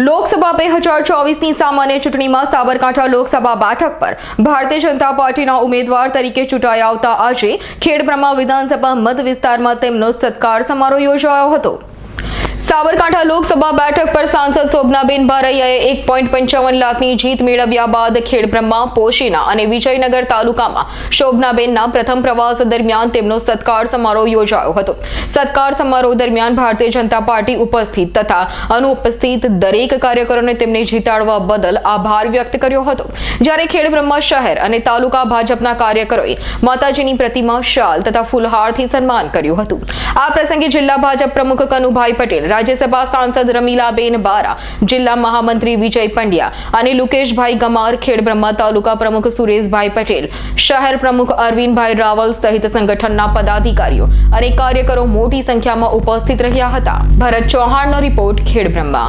લોકસભા બે હજાર ચોવીસની સામાન્ય ચૂંટણીમાં સાબરકાંઠા લોકસભા બેઠક પર ભારતીય જનતા પાર્ટીના ઉમેદવાર તરીકે ચૂંટાઈ આવતા આજે ખેડબ્રહ્મા વિધાનસભા મત વિસ્તારમાં તેમનો સત્કાર સમારોહ યોજાયો હતો. સાબરકાંઠા લોકસભા બેઠક પર સાંસદ શોભનાબેન ભારૈયાએ એક પોઈન્ટ પંચાવન લાખની જીત મેળવ્યા બાદ ખેડબ્રહ્મા પોશીના અને વિજયનગર તાલુકામાં શોભનાબેનના પ્રથમ પ્રવાસ દરમિયાન તેમનો સત્કાર સમારોહ યોજાયો હતો. સત્કાર સમારોહ દરમિયાન ભારતીય જનતા પાર્ટી ઉપસ્થિત તથા અનુપસ્થિત દરેક કાર્યકરોને તેમને જીતાડવા બદલ આભાર વ્યક્ત કર્યો હતો. જ્યારે ખેડબ્રહ્મા શહેર અને તાલુકા ભાજપના કાર્યકરોએ માતાજીની પ્રતિમા શાલ તથા ફૂલહારથી સન્માન કર્યું હતું. આ પ્રસંગે જિલ્લા ભાજપ પ્રમુખ કનુભાઈ પટેલ, રાજ્યસભા સાંસદ રમીલાબેન બારા, જિલ્લા મહામંત્રી વિજય પંડ્યા અને લુકેશભાઈ ગમાર ખેડબ્રહ્મા તાલુકા પ્રમુખ સુરેશભાઈ પટેલ, શહેર પ્રમુખ અરવિંદભાઈ રાવલ સહિત સંગઠનના પદાધિકારીઓ અને કાર્યકરો મોટી સંખ્યામાં ઉપસ્થિત રહ્યા હતા. ભરત ચૌહાણનો રિપોર્ટ ખેડબ્રહ્મા